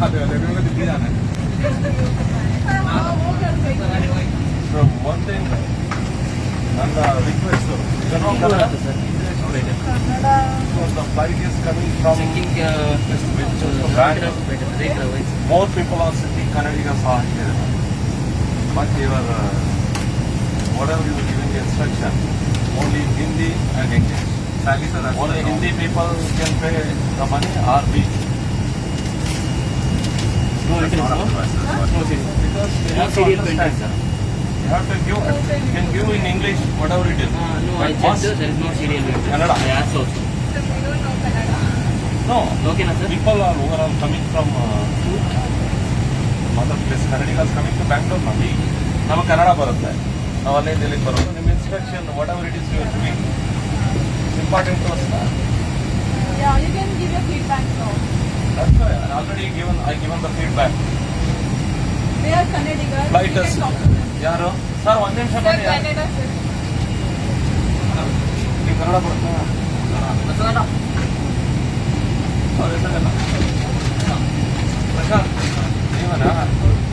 खाते हो they're going to do that. So one thing, and uh, request, sir. The flight is coming from from More people are sitting Kannadigas are. But they were, uh, whatever you were instruction, only Hindi and English. Only Hindi people can pay the money or we. Sir. You have to give, you can give in English whatever it is. Uh, no, I But there is no serial number. Kannada? I asked also. No, Okay, na sir? people are overall coming from uh, other place. ಕನ್ನಡಿಗರ್ಸ್ coming to Bangalore ನಮಗೆ ನಮಗೆ ಕನ್ನಡ ಬರುತ್ತೆ ನಾವು ಅಲ್ಲೇ ಇಲ್ಲಿಗೆ ಬರೋದು ನಿಮ್ಮ instruction whatever it is your important Yeah, you can give your feedback now. That's I already given I given the feedback They are Kannadigas. ಯಾರು? Sir ಒಂದು ನಿಮಿಷ ಬನ್ನಿ. ನೀವು ಕನ್ನಡ ಸರ್ ಪ್ರಶಾಂತ್ ನೀವನ?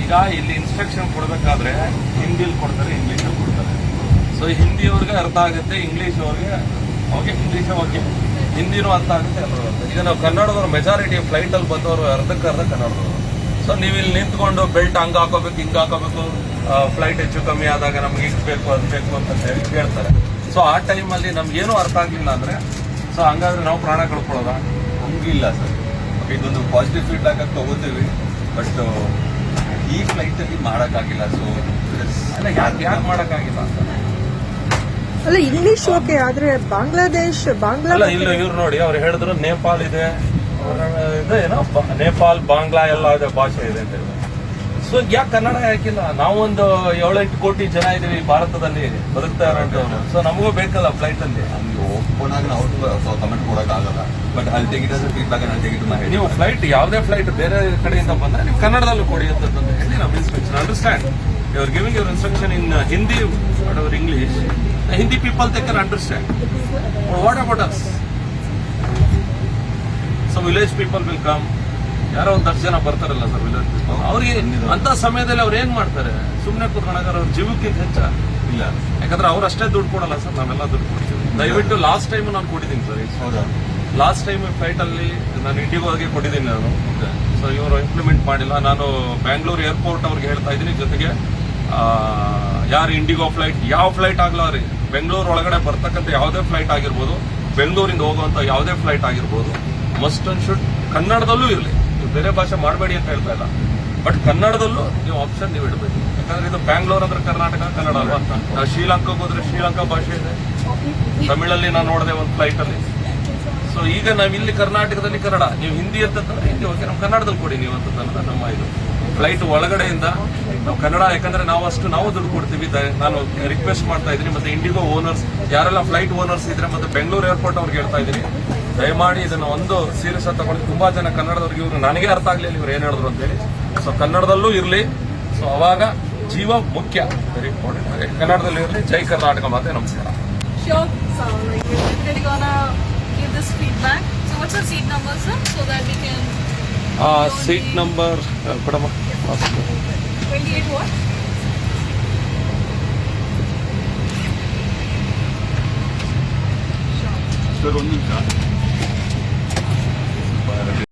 ಈಗ ಇಲ್ಲಿ ಇನ್ಸ್ಟ್ರಕ್ಷನ್ ಕೊಡಬೇಕಾದ್ರೆ ಹಿಂದಿಲಿ ಕೊಡ್ತಾರೆ ಇಂಗ್ಲೀಷಲ್ಲಿ ಕೊಡ್ತಾರೆ. ಸೊ ಹಿಂದಿಯವ್ರಿಗೆ ಅರ್ಥ ಆಗುತ್ತೆ ಇಂಗ್ಲೀಷ್ ಅವ್ರಿಗೆ ಓಕೆ ಇಂಗ್ಲೀಷ್ ಓಕೆ. ಹಿಂದಿನೂ ಅರ್ಥ ಆಗುತ್ತೆ ಎಲ್ಲರೂ ಅಂತ ಈಗ ನಾವು ಕನ್ನಡದವ್ರು ಮೆಜಾರಿಟಿ ಫ್ಲೈಟಲ್ಲಿ ಬಂದವರು ಅರ್ಧಕ್ಕೆ ಅರ್ಧ ಕನ್ನಡದವರು. ಸೊ ನೀವು ಇಲ್ಲಿ ನಿಂತ್ಕೊಂಡು ಬೆಲ್ಟ್ ಹಂಗೆ ಹಾಕೋಬೇಕು, ಹಿಂಗೆ ಹಾಕೋಬೇಕು ಫ್ಲೈಟ್ ಹೆಚ್ಚು ಕಮ್ಮಿ ಆದಾಗ ನಮ್ಗೆ ಇಷ್ಟು ಬೇಕು, ಅದು ಬೇಕು ಅಂತ ಹೇಳಿ ಕೇಳ್ತಾರೆ. ಸೊ ಆ ಟೈಮಲ್ಲಿ ನಮ್ಗೇನು ಅರ್ಥ ಆಗಲಿಲ್ಲ ಅಂದರೆ ಸೊ ಹಂಗಾದ್ರೆ ನಾವು ಪ್ರಾಣ ಕಳ್ಕೊಳ್ಳೋದ? ಹಂಗಿಲ್ಲ ಸರ್. ಇದೊಂದು ಪಾಸಿಟಿವ್ ಫೀಡ್ಬ್ಯಾಕ್ ಆಗಿ ತಗೋತೀವಿ ಬಟ್ ಈ ಫ್ಲೈಟ್ ಅಲ್ಲಿ ಮಾಡೋಕ್ಕಾಗಿಲ್ಲ ಸೊ ಅಲ್ಲ ಯಾಕೆ ಯಾಕೆ ಮಾಡೋಕ್ಕಾಗಿಲ್ಲ ಅಂತ. ಅಲ್ಲ ಇಂಗ್ಲಿಷ್ ಓಕೆ ಆದ್ರೆ ಬಾಂಗ್ಲಾದೇಶ್ ಬಾಂಗ್ಲಾ ಅಲ್ಲ ಇಲ್ಲ ಇವ್ರು ನೋಡಿ ಅವ್ರು ಹೇಳಿದ್ರು ನೇಪಾಲ್ ಇದೆ. ಅವ್ರ ಇದೆ ಏನೋ ಬ- ನೇಪಾಲ್ ಬಾಂಗ್ಲಾ ಎಲ್ಲ ಇದೆ ಭಾಷೆ ಇದೆ ಅಂತ ಹೇಳಿದ್ರು. ಸೊ ಯಾಕೆ ಕನ್ನಡ ಯಾಕಿಲ್ಲ? ನಾವೊಂದು ಏಳೆಂಟು ಕೋಟಿ ಜನ ಇದೀವಿ ಭಾರತದಲ್ಲಿ ಬದುಕ್ತಾ ಇರೋಂಥವ್ರು ಸೊ ನಮಗೂ ಬೇಕಲ್ಲ ಫ್ಲೈಟ್ ಅಲ್ಲಿ. ನಮ್ಗೆ ಓಪನ್ ಆಗಿ ನಾವು ಕಮೆಂಟ್ ಕೊಡೋಕ್ಕಾಗಲ್ಲ. ಬಟ್ ಅಲ್ಲಿ ತೆಗಿಟ್ ಅಸ್ ಫೀಡ್ಬ್ಯಾಕ್ ಅಲ್ಲಿ ತೆಗಿಟ್ ಮಾ ಹೇಳಿ ನೀವು ಫ್ಲೈಟ್ ಯಾವುದೇ ಫ್ಲೈಟ್ ಬೇರೆ ಕಡೆಯಿಂದ ಬಂದ್ರೆ ನೀವು ಕನ್ನಡದಲ್ಲೂ ಕೊಡಿ ಅಂತ ಹೇಳಿ ನಮ್ಮ instruction understand your giving your instruction in Hindi but our English Hindi people can understand. But what about us? So village people will come. ಯಾರೋ ಒಂದು ದಷ್ಟು ಜನ ಬರ್ತಾರಲ್ಲ ಸರ್ ವಿಲೇಜ್ ಪೀಪಲ್ ಅವ್ರಿಗೆ ಅಂತ ಸಮಯದಲ್ಲಿ ಅವ್ರು ಏನ್ ಮಾಡ್ತಾರೆ? ಸುಮ್ಮನೆ ಕೂತ್ಕೊಂಡಾಗ ಅವ್ರ ಜೀವಕ್ಕಿಂತ ಹೆಚ್ಚ ಇಲ್ಲ. ಯಾಕಂದ್ರೆ ಅವ್ರು ಅಷ್ಟೇ ದುಡ್ಡು ಕೊಡಲ್ಲ ಸರ್ ನಾವೆಲ್ಲ ದುಡ್ಡು ಕೊಡ್ತೀವಿ. ದಯವಿಟ್ಟು ಲಾಸ್ಟ್ ಟೈಮ್ ನಾನು ಕೊಟ್ಟಿದ್ದೀನಿ ಸರ್ ಹೌದಾ? ಲಾಸ್ಟ್ ಟೈಮ್ ಫ್ಲೈಟ್ ಅಲ್ಲಿ ನಾನು ಇಂಡಿಗೋಗೆ ಕೊಟ್ಟಿದ್ದೀನಿ ನಾನು. ಸೊ ಇವರು ಇಂಪ್ಲಿಮೆಂಟ್ ಮಾಡಿಲ್ಲ. ನಾನು ಬ್ಯಾಂಗ್ಳೂರ್ ಏರ್ಪೋರ್ಟ್ ಅವ್ರಿಗೆ ಹೇಳ್ತಾ ಇದ್ದೀನಿ ಜೊತೆಗೆ ಯಾರು ಇಂಡಿಗೋ ಫ್ಲೈಟ್, ಯಾವ ಫ್ಲೈಟ್ ಆಗ್ಲಾರಿ ಬೆಂಗಳೂರು ಒಳಗಡೆ ಬರ್ತಕ್ಕಂಥ ಯಾವುದೇ ಫ್ಲೈಟ್ ಆಗಿರ್ಬೋದು, ಬೆಂಗಳೂರಿಂದ ಹೋಗುವಂತ ಯಾವುದೇ ಫ್ಲೈಟ್ ಆಗಿರ್ಬೋದು ಮಸ್ಟ್ ಅಂಡ್ ಶುಡ್ ಕನ್ನಡದಲ್ಲೂ ಇರಲಿ. ನೀವು ಬೇರೆ ಭಾಷೆ ಮಾಡಬೇಡಿ ಅಂತ ಹೇಳ್ತಾ ಇಲ್ಲ. ಬಟ್ ಕನ್ನಡದಲ್ಲೂ ನೀವು ಆಪ್ಷನ್ ನೀವು ಇಡಬೇಕು. ಯಾಕಂದ್ರೆ ಇದು ಬ್ಯಾಂಗ್ಳೂರ್ ಅಂದ್ರೆ ಕರ್ನಾಟಕ, ಕನ್ನಡ ಅಲ್ವಾ? ನಾವು ಶ್ರೀಲಂಕಾಗೆ ಹೋದ್ರೆ ಶ್ರೀಲಂಕಾ ಭಾಷೆ ಇದೆ. ತಮಿಳಲ್ಲಿ ನಾನು ನೋಡಿದೆ ಒಂದು ಫ್ಲೈಟ್ ಅಲ್ಲಿ. ಸೊ ಈಗ ನಾವು ಇಲ್ಲಿ ಕರ್ನಾಟಕದಲ್ಲಿ ಕನ್ನಡ. ನೀವು ಹಿಂದಿ ಅಂತಂದ್ರೆ ಹಿಂದಿ ಓಕೆ ನಮ್ಮ ಕನ್ನಡದಲ್ಲಿ ಕೊಡಿ ನೀವು ಅಂತ ನಮ್ಮ ಇದು. ಫ್ಲೈಟ್ ಒಳಗಡೆಯಿಂದ ನಾವು ಕನ್ನಡ, ಯಾಕಂದ್ರೆ ನಾವು ಅಷ್ಟು ನಾವು ದುಡ್ಡು ಕೊಡ್ತೀವಿ. ನಾನು ರಿಕ್ವೆಸ್ಟ್ ಮಾಡ್ತಾ ಇದ್ದೀನಿ. ಮತ್ತೆ ಇಂಡಿಗೋ ಓನರ್ಸ್ ಯಾರೆಲ್ಲ ಫ್ಲೈಟ್ ಓನರ್ಸ್ ಇದ್ರೆ ಮತ್ತೆ ಬೆಂಗಳೂರು ಏರ್ಪೋರ್ಟ್ ಅವ್ರಿಗೆ ಹೇಳ್ತಾ ಇದ್ದೀನಿ. ದಯಮಾಡಿ ಇದನ್ನ ಒಂದು ಸೀರಿಯಸ್ ಆಗಿ ತಗೊಂಡು ತುಂಬಾ ಜನ ಕನ್ನಡದವ್ರಿಗೆ ಇವರು ನನಗೆ ಅರ್ಥ ಆಗ್ಲಿಲ್ಲ ಇವ್ರು ಏನ್ ಹೇಳಿದ್ರು ಅಂತೇಳಿ. ಸೊ ಕನ್ನಡದಲ್ಲೂ ಇರಲಿ. ಸೊ ಅವಾಗ ಜೀವ ಮುಖ್ಯ. ವೆರಿ ಇಂಪಾರ್ಟೆಂಟ್ ಕನ್ನಡದಲ್ಲಿ ಇರಲಿ. ಜೈ ಕರ್ನಾಟಕ ಮಾತೆ. ನಮಸ್ಕಾರ. Uh, seat number, uh, 28 what? Sure. Sir, one minute.